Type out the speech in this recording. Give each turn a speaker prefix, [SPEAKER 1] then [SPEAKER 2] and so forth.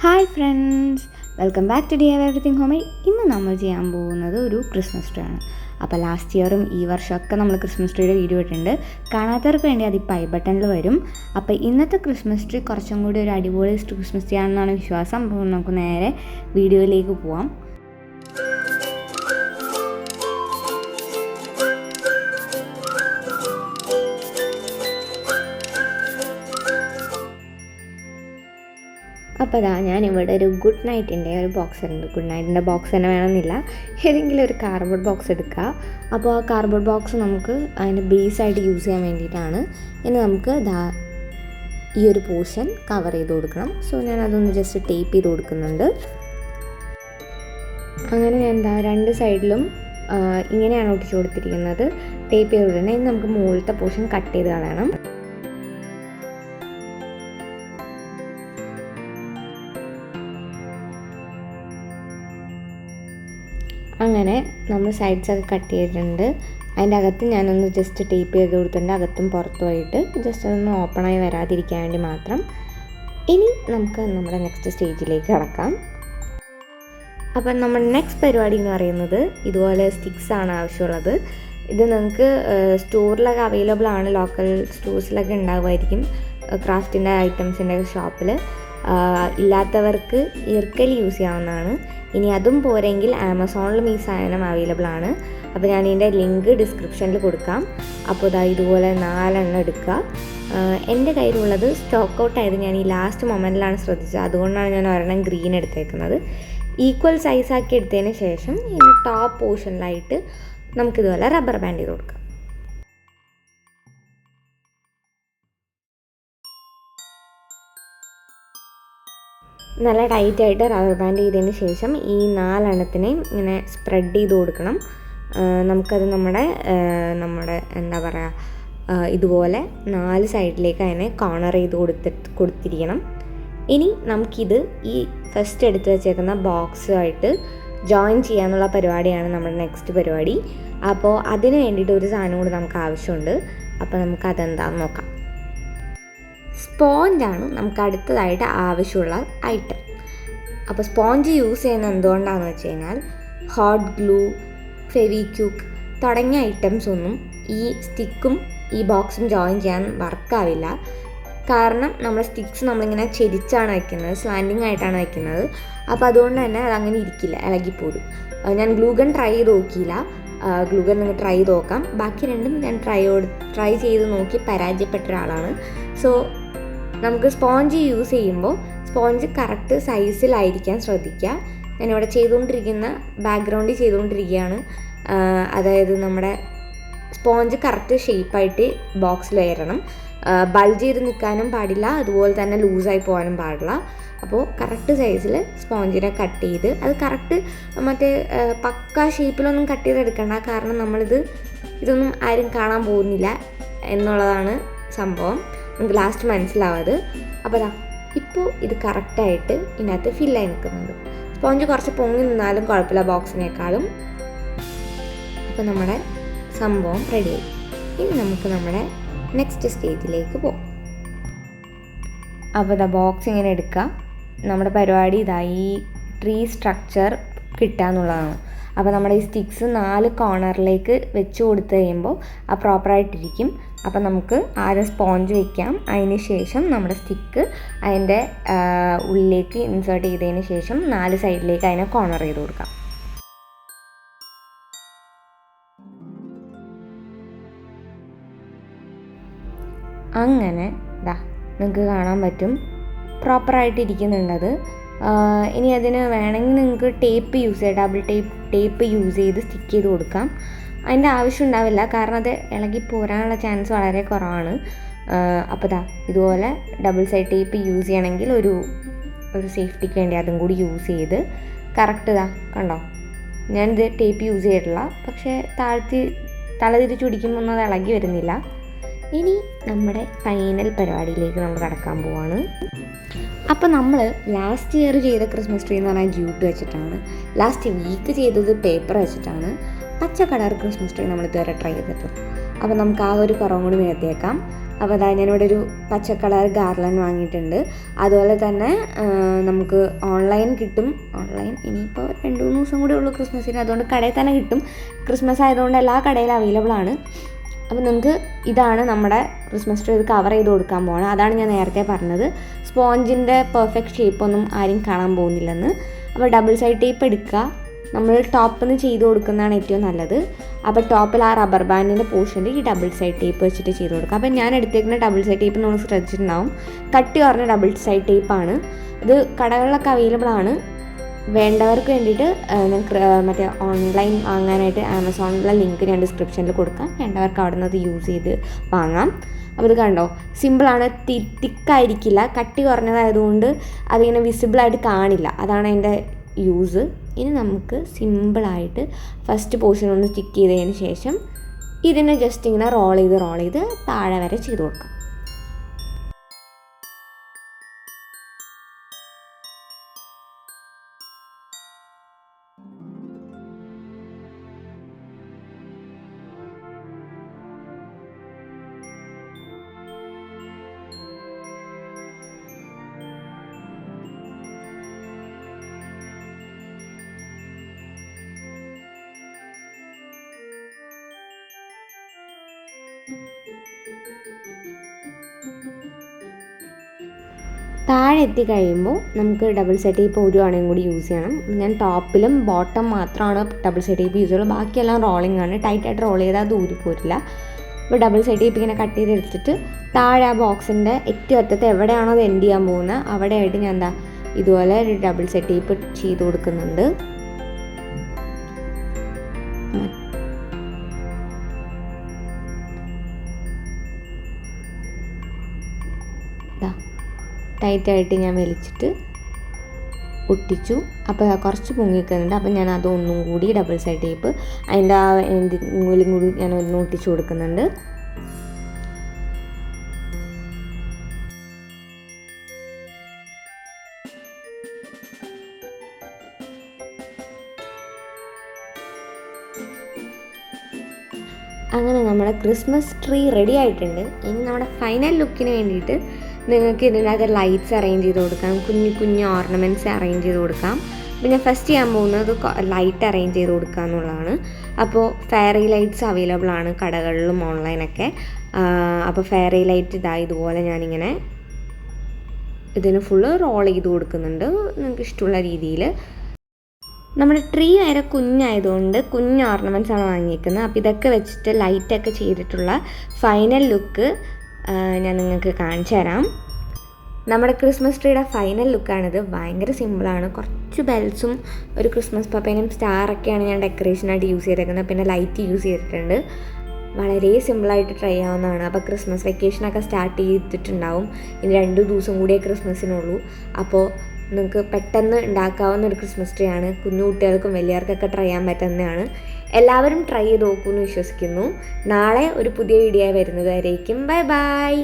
[SPEAKER 1] Hi friends. Welcome back to the have everything homey. ഇന്ന് നമ്മൾ ചെയ്യാൻ പോകുന്നത് ഒരു ക്രിസ്മസ് ട്രീ ആണ്. അപ്പോൾ ലാസ്റ്റ് ഇയറും ഈ വർഷമൊക്കെ നമ്മൾ ക്രിസ്മസ് ട്രീയുടെ വീഡിയോ ഇട്ടിട്ടുണ്ട്. കാണാത്തവർക്ക് വേണ്ടി അത് ഇപ്പോൾ ഐ ബട്ടണിൽ വരും. അപ്പോൾ ഇന്നത്തെ ക്രിസ്മസ് ട്രീ കുറച്ചും കൂടി ഒരു അടിപൊളി ക്രിസ്മസ് ട്രീ ആണെന്നാണ് വിശ്വാസം. അപ്പോൾ നമുക്ക് നേരെ വീഡിയോയിലേക്ക് പോവാം. അപ്പോൾ ഞാൻ ഇവിടെ ഒരു ഗുഡ് നൈറ്റിന്റെ ഒരു ബോക്സ് ഉണ്ട്. ഗുഡ് നൈറ്റിന്റെ ബോക്സ് തന്നെ വേണമെന്നില്ല. ഏതെങ്കിലും ഒരു കാർഡ്ബോർഡ് ബോക്സ് എടുക്കുക. അപ്പോൾ ആ കാർഡ്ബോർഡ് ബോക്സ് നമുക്ക് അതിന് ബേസായിട്ട് യൂസ് ചെയ്യാൻ വേണ്ടിയിട്ടാണ്. ഇനി നമുക്ക് ദാ ഈ ഒരു പോർഷൻ കവർ ചെയ്ത് കൊടുക്കണം. സോ ഞാൻ അതൊന്ന് ജസ്റ്റ് ടേപ്പ് ചെയ്ത് കൊടുക്കുന്നുണ്ട്. അങ്ങനെ ഞാൻ എന്താ രണ്ട് സൈഡിലും ഇങ്ങനെയാണ് ഒട്ടിച്ച് കൊടുത്തിരിക്കുന്നത്. ടേപ്പ് ചെയ്ത് ഇനി നമുക്ക് മുകളിലത്തെ പോർഷൻ കട്ട് ചെയ്ത് കളയണം. അങ്ങനെ നമ്മൾ സൈഡ്സൊക്കെ കട്ട് ചെയ്തിട്ടുണ്ട്. അതിന്റെ അകത്ത് ഞാനൊന്ന് ജസ്റ്റ് ടേപ്പ് ചെയ്ത് കൊടുത്തിട്ടുണ്ട്. അകത്തും പുറത്തുമായിട്ട് ജസ്റ്റ് അതൊന്ന് ഓപ്പണായി വരാതിരിക്കാൻ വേണ്ടി മാത്രം. ഇനി നമുക്ക് നമ്മുടെ നെക്സ്റ്റ് സ്റ്റേജിലേക്ക് കടക്കാം. അപ്പം നമ്മുടെ നെക്സ്റ്റ് പരിപാടി എന്ന് പറയുന്നത് ഇതുപോലെ സ്റ്റിക്സ് ആണ് ആവശ്യമുള്ളത്. ഇത് നിങ്ങൾക്ക് സ്റ്റോറിലൊക്കെ അവൈലബിൾ ആണ്. ലോക്കൽ സ്റ്റോഴ്സിലൊക്കെ ഉണ്ടാകുമായിരിക്കും ക്രാഫ്റ്റിന്റെ ഐറ്റംസിന്റെ ഷോപ്പിൽ ഇല്ലാത്തവർക്ക് ഇർക്കൽ യൂസ് ചെയ്യാവുന്നതാണ്. ഇനി അതും പോരെങ്കിൽ ആമസോണിലും ഈ സാധനം അവൈലബിൾ ആണ്. അപ്പോൾ ഞാൻ ഇതിന്റെ ലിങ്ക് ഡിസ്ക്രിപ്ഷനിൽ കൊടുക്കാം. അപ്പോൾ ഇതാ ഇതുപോലെ നാലെണ്ണം എടുക്കുക. എന്റെ കയ്യിലുള്ളത് സ്റ്റോക്ക് ഔട്ട് ആയത് ഞാൻ ഈ ലാസ്റ്റ് മൊമെന്റിലാണ് ശ്രദ്ധിച്ചത്. അതുകൊണ്ടാണ് ഞാൻ ഒരെണ്ണം ഗ്രീൻ എടുത്തേക്കുന്നത്. ഈക്വൽ സൈസാക്കി എടുത്തതിന് ശേഷം ഇതിന്റെ ടോപ്പ് പോർഷനിലായിട്ട് നമുക്കിതുപോലെ റബ്ബർ ബാൻഡ് ചെയ്ത് കൊടുക്കാം. നല്ല ടൈറ്റായിട്ട് റബ്ബർ ബാൻഡ് ചെയ്തതിന് ശേഷം ഈ നാലെണ്ണത്തിനെയും ഇങ്ങനെ സ്പ്രെഡ് ചെയ്ത് കൊടുക്കണം. നമുക്കത് നമ്മുടെ നമ്മുടെ എന്താ പറയുക ഇതുപോലെ നാല് സൈഡിലേക്ക് അതിനെ കോർണർ ചെയ്ത് കൊടുത്തിട്ട് കൊടുത്തിരിക്കണം. ഇനി നമുക്കിത് ഈ ഫസ്റ്റ് എടുത്ത് വെച്ചേക്കുന്ന ബോക്സുമായിട്ട് ജോയിൻ ചെയ്യാനുള്ള പരിപാടിയാണ് നമ്മുടെ നെക്സ്റ്റ് പരിപാടി. അപ്പോൾ അതിന് വേണ്ടിയിട്ട് ഒരു സാധനം കൂടി നമുക്ക് ആവശ്യമുണ്ട്. അപ്പോൾ നമുക്ക് അതെന്താണെന്ന് നോക്കാം. സ്പോഞ്ചാണ് നമുക്ക് അടുത്തതായിട്ട് ആവശ്യമുള്ള ഐറ്റം. അപ്പോൾ സ്പോഞ്ച് യൂസ് ചെയ്യുന്നത് എന്തുകൊണ്ടാണെന്ന് വെച്ച് കഴിഞ്ഞാൽ ഹോട്ട് ഗ്ലൂ ഫെവിക്യൂക്ക് തുടങ്ങിയ ഐറ്റംസ് ഒന്നും ഈ സ്റ്റിക്കും ഈ ബോക്സും ജോയിൻ ചെയ്യാൻ വർക്കാവില്ല. കാരണം നമ്മൾ സ്റ്റിക്സ് നമ്മളിങ്ങനെ ചെരിച്ചാണ് വയ്ക്കുന്നത് സ്ലാൻഡിങ് ആയിട്ടാണ് വയ്ക്കുന്നത് അപ്പോൾ അതുകൊണ്ട് തന്നെ അതങ്ങനെ ഇരിക്കില്ല ഇളകിപ്പോരും ഞാൻ ഗ്ലൂഗൺ ട്രൈ ചെയ്ത് നോക്കിയില്ല. ഗ്ലൂഗൺ നിങ്ങൾ ട്രൈ ചെയ്ത് നോക്കാം. ബാക്കി രണ്ടും ഞാൻ ട്രൈ ട്രൈ ചെയ്ത് നോക്കി പരാജയപ്പെട്ട ഒരാളാണ്. സോ നമുക്ക് സ്പോഞ്ച് യൂസ് ചെയ്യുമ്പോൾ സ്പോഞ്ച് കറക്റ്റ് സൈസിലായിരിക്കാൻ ശ്രദ്ധിക്കുക. ഞാനിവിടെ ചെയ്തുകൊണ്ടിരിക്കുന്ന ബാക്ക്ഗ്രൗണ്ടിൽ ചെയ്തുകൊണ്ടിരിക്കുകയാണ്. അതായത് നമ്മുടെ സ്പോഞ്ച് കറക്റ്റ് ഷേപ്പായിട്ട് ബോക്സിൽ വരണം. ബൾജ് ചെയ്ത് നിൽക്കാനും പാടില്ല അതുപോലെ തന്നെ ലൂസായി പോകാനും പാടില്ല. അപ്പോൾ കറക്റ്റ് സൈസിൽ സ്പോഞ്ചിനെ കട്ട് ചെയ്ത് അത് കറക്റ്റ് മറ്റേ പക്ക ഷേപ്പിലൊന്നും കട്ട് ചെയ്തെടുക്കണ്ട കാരണം നമ്മളിത് ഇതൊന്നും ആരും കാണാൻ പോകുന്നില്ല എന്നുള്ളതാണ് സംഭവം. നമുക്ക് ലാസ്റ്റ് മനസ്സിലാവാത്. അപ്പോൾ അതാ ഇപ്പോൾ ഇത് കറക്റ്റായിട്ട് ഇതിനകത്ത് ഫില്ലായി നിൽക്കുന്നുണ്ട്. സ്പോഞ്ച് കുറച്ച് പൊങ്ങി നിന്നാലും കുഴപ്പമില്ല ബോക്സിനേക്കാളും അപ്പോൾ നമ്മുടെ സംഭവം റെഡി ആയി. ഇനി നമുക്ക് നമ്മുടെ നെക്സ്റ്റ് സ്റ്റേജിലേക്ക് പോകും അപ്പോൾ ഇതാ ബോക്സ് ഇങ്ങനെ എടുക്കുക നമ്മുടെ പരിപാടി ഇതായി ട്രീ സ്ട്രക്ചർ കിട്ടുക എന്നുള്ളതാണ് അപ്പോൾ നമ്മുടെ ഈ സ്റ്റിക്സ് നാല് കോർണറിലേക്ക് വെച്ച് കൊടുത്തു കഴിയുമ്പോൾ ആ പ്രോപ്പറായിട്ടിരിക്കും അപ്പോൾ നമുക്ക് ആദ്യം സ്പോഞ്ച് വയ്ക്കാം അതിന് ശേഷം നമ്മുടെ സ്റ്റിക്ക് അതിന്റെ ഉള്ളിലേക്ക് ഇൻസേർട്ട് ചെയ്തതിന് ശേഷം നാല് സൈഡിലേക്ക് അതിനെ കോർണർ ചെയ്ത് കൊടുക്കാം. അങ്ങനെ ഇതാ നിങ്ങൾക്ക് കാണാൻ പറ്റും. പ്രോപ്പറായിട്ട് ഇരിക്കുന്നുണ്ടത് ഇനി അതിന് വേണമെങ്കിൽ നിങ്ങൾക്ക് ടേപ്പ് യൂസ് ചെയ്യാം ഡബിൾ ടേപ്പ് ടേപ്പ് യൂസ് ചെയ്ത് സ്റ്റിക്ക് ചെയ്ത് കൊടുക്കാം. അതിന്റെ ആവശ്യം ഉണ്ടാവില്ല. കാരണം അത് ഇളകി പോരാനുള്ള ചാൻസ് വളരെ കുറവാണ്. അപ്പോൾ ദാ ഇതുപോലെ ഡബിൾ സൈഡ് ടേപ്പ് യൂസ് ചെയ്യണമെങ്കിൽ ഒരു ഒരു സേഫ്റ്റിക്ക് വേണ്ടി അതും കൂടി യൂസ് ചെയ്ത്. കറക്റ്റ് ഇതാ കണ്ടോ? ഞാനിത് ടേപ്പ് യൂസ് ചെയ്തിട്ടില്ല. പക്ഷേ താഴ്ത്തി തലതിരിച്ച് പിടിക്കുമ്പോൾ ഒന്നും അത് ഇളകി വരുന്നില്ല. ഇനി നമ്മുടെ ഫൈനൽ പരിപാടിയിലേക്ക് നമ്മൾ കടക്കാൻ പോവാണ്. അപ്പോൾ നമ്മൾ ലാസ്റ്റ് ഇയർ ചെയ്ത ക്രിസ്മസ് ട്രീ എന്ന് പറഞ്ഞാൽ ജ്യൂട്ട് വെച്ചിട്ടാണ്. ലാസ്റ്റ് വീക്ക് ചെയ്തത് പേപ്പർ വെച്ചിട്ടാണ്. പച്ച കളർ ക്രിസ്മസ് ട്രീ നമ്മൾ ഇതുവരെ ട്രൈ ചെയ്തിട്ടുണ്ട് അപ്പോൾ നമുക്ക് ആ ഒരു കുറവും കൂടി നിരത്തിയേക്കാം അപ്പോൾ അതാ ഞാനിവിടെ ഒരു പച്ച കളർ ഗാർലൻ വാങ്ങിയിട്ടുണ്ട്. അതുപോലെ തന്നെ നമുക്ക് ഓൺലൈൻ കിട്ടും. ഓൺലൈൻ ഇനിയിപ്പോൾ രണ്ട് മൂന്ന് ദിവസം കൂടെ ഉള്ളൂ ക്രിസ്മസിന്. അതുകൊണ്ട് കടയിൽ തന്നെ കിട്ടും. ക്രിസ്മസ് ആയതുകൊണ്ട് എല്ലാ കടയിലും അവൈലബിൾ ആണ്. അപ്പോൾ നിങ്ങൾക്ക് ഇതാണ് നമ്മുടെ ക്രിസ്മസ് ട്രീ ഇത് കവർ ചെയ്ത് കൊടുക്കാൻ പോകണം അതാണ് ഞാൻ നേരത്തെ പറഞ്ഞത്. സ്പോഞ്ചിന്റെ പെർഫെക്റ്റ് ഷേപ്പൊന്നും ആരും കാണാൻ പോകുന്നില്ലെന്ന്. അപ്പോൾ ഡബിൾ സൈഡ് ടേപ്പ് എടുക്കുക. നമ്മൾ ടോപ്പിൽ നിന്ന് ചെയ്ത് കൊടുക്കുന്നതാണ് ഏറ്റവും നല്ലത്. അപ്പോൾ ടോപ്പിൽ ആ റബ്ബർ ബാൻഡിന്റെ പോർഷനിൽ ഈ ഡബിൾ സൈഡ് ടേപ്പ് വെച്ചിട്ട് ചെയ്ത് കൊടുക്കുക. അപ്പോൾ ഞാൻ എടുത്തേക്കുന്ന ഡബിൾ സൈഡ് ടേപ്പ് നമ്മൾ ശ്രദ്ധിച്ചിട്ടുണ്ടാവും. കട്ടി കുറഞ്ഞ ഡബിൾ സൈഡ് ടേപ്പാണ് ഇത് കടകളിലൊക്കെ അവൈലബിൾ ആണ്. വേണ്ടവർക്ക് വേണ്ടിയിട്ട് മറ്റേ ഓൺലൈൻ വാങ്ങാനായിട്ട് ആമസോണിലെ ലിങ്ക് ഞാൻ ഡിസ്ക്രിപ്ഷനിൽ കൊടുക്കാം. വേണ്ടവർക്ക് അവിടെ നിന്ന് അത് യൂസ് ചെയ്ത് വാങ്ങാം. അപ്പോൾ ഇത് കണ്ടോ? സിമ്പിളാണ് തിക്കായിരിക്കില്ല. കട്ടി കുറഞ്ഞതായതുകൊണ്ട് അതിങ്ങനെ വിസിബിളായിട്ട് കാണില്ല. അതാണ് അതിന്റെ യൂസ് ഇനി നമുക്ക് സിമ്പിളായിട്ട് ഫസ്റ്റ് പോർഷൻ ഒന്ന് സ്റ്റിക്ക് ചെയ്തതിന് ശേഷം ഇതിനെ ജസ്റ്റ് ഇങ്ങനെ റോൾ ചെയ്ത് റോൾ ചെയ്ത് താഴെ വരെ ചെയ്ത് കൊടുക്കാം. താഴെ എത്തി കഴിയുമ്പോൾ നമുക്ക് ഡബിൾ സെറ്റ് ടേപ്പ് ഒരു കൂടി യൂസ് ചെയ്യണം. ഞാൻ ടോപ്പിലും ബോട്ടം മാത്രമാണ് ഡബിൾ സെറ്റ് ടേപ്പ് യൂസ് ചെയ്യുള്ളൂ. ബാക്കിയെല്ലാം റോളിംഗ് ആണ്. ടൈറ്റായിട്ട് റോൾ ചെയ്താൽ അത് ഊരി പോരില്ല. അപ്പോൾ ഡബിൾ സെറ്റ് ടേപ്പ് ഇങ്ങനെ കട്ട് ചെയ്ത് എടുത്തിട്ട് താഴെ ആ ബോക്സിന്റെ ഏറ്റവും അറ്റത്ത് എവിടെയാണോ അത് എൻഡ് ചെയ്യാൻ പോകുന്നത് അവിടെയായിട്ട് ഞാൻ എന്താ ഇതുപോലെ ഒരു ഡബിൾ സെറ്റ് ടേപ്പ് ചെയ്ത് കൊടുക്കുന്നുണ്ട്. ടൈറ്റായിട്ട് ഞാൻ വലിച്ചിട്ട് ഒട്ടിച്ചു. അപ്പോൾ കുറച്ച് പൊങ്ങിക്കുന്നുണ്ട് അപ്പോൾ ഞാൻ അതൊന്നും കൂടി ഡബിൾ സൈഡ് ടേപ്പ് അതിന്റെ ആ എന്തെങ്കിലും കൂടി ഞാൻ ഒന്ന് ഒട്ടിച്ചു കൊടുക്കുന്നുണ്ട്. അങ്ങനെ നമ്മുടെ ക്രിസ്മസ് ട്രീ റെഡി ആയിട്ടുണ്ട്. ഇനി നമ്മുടെ ഫൈനൽ ലുക്കിന് വേണ്ടിയിട്ട് നിങ്ങൾക്ക് ഇതിനകത്ത് ലൈറ്റ്സ് അറേഞ്ച് ചെയ്ത് കൊടുക്കാം. കുഞ്ഞു കുഞ്ഞു ഓർണമെന്റ്സ് അറേഞ്ച് ചെയ്ത് കൊടുക്കാം. പിന്നെ ഫസ്റ്റ് ചെയ്യാൻ പോകുന്നത് ലൈറ്റ് അറേഞ്ച് ചെയ്ത് കൊടുക്കുക എന്നുള്ളതാണ്. അപ്പോൾ ഫെയറി ലൈറ്റ്സ് അവൈലബിൾ ആണ് കടകളിലും ഓൺലൈനൊക്കെ അപ്പോൾ ഫെയറി ലൈറ്റ് ഇതാ ഇതുപോലെ ഞാനിങ്ങനെ ഇതിന് ഫുള്ള് റോൾ ചെയ്ത് കൊടുക്കുന്നുണ്ട്. നിങ്ങൾക്ക് ഇഷ്ടമുള്ള രീതിയിൽ. നമ്മുടെ ട്രീ വരെ കുഞ്ഞായതുകൊണ്ട് കുഞ്ഞ് ഓർണമെന്റ്സ് ആണ് വാങ്ങിയിരിക്കുന്നത് അപ്പോൾ ഇതൊക്കെ വെച്ചിട്ട് ലൈറ്റൊക്കെ ചെയ്തിട്ടുള്ള ഫൈനൽ ലുക്ക് ഞാൻ നിങ്ങൾക്ക് കാണിച്ചു തരാം. നമ്മുടെ ക്രിസ്മസ് ട്രീയുടെ ഫൈനൽ ലുക്കാണിത്. ഭയങ്കര സിമ്പിളാണ് കുറച്ച് ബെൽസും ഒരു ക്രിസ്മസ് പപ്പേനും സ്റ്റാറൊക്കെയാണ് ഞാൻ ഡെക്കറേഷനായിട്ട് യൂസ് ചെയ്തേക്കുന്നത്. പിന്നെ ലൈറ്റ് യൂസ് ചെയ്തിട്ടുണ്ട്. വളരെ സിമ്പിളായിട്ട് ട്രൈ ആവുന്നതാണ്. അപ്പോൾ ക്രിസ്മസ് വെക്കേഷനൊക്കെ സ്റ്റാർട്ട് ചെയ്തിട്ടുണ്ടാവും. ഇനി രണ്ട് ദിവസം കൂടിയേ ക്രിസ്മസിനുള്ളൂ. അപ്പോൾ നിങ്ങൾക്ക് പെട്ടെന്ന് ഉണ്ടാക്കാവുന്ന ഒരു ക്രിസ്മസ് ട്രീ ആണ്. കുഞ്ഞു കുട്ടികൾക്കും വലിയവർക്കൊക്കെ ട്രൈ ചെയ്യാൻ പറ്റുന്നതാണ്. എല്ലാവരും ട്രൈ ചെയ്ത് നോക്കുമെന്ന് വിശ്വസിക്കുന്നു. നാളെ ഒരു പുതിയ വീഡിയോ വരുന്നതായിരിക്കും ബൈ ബൈ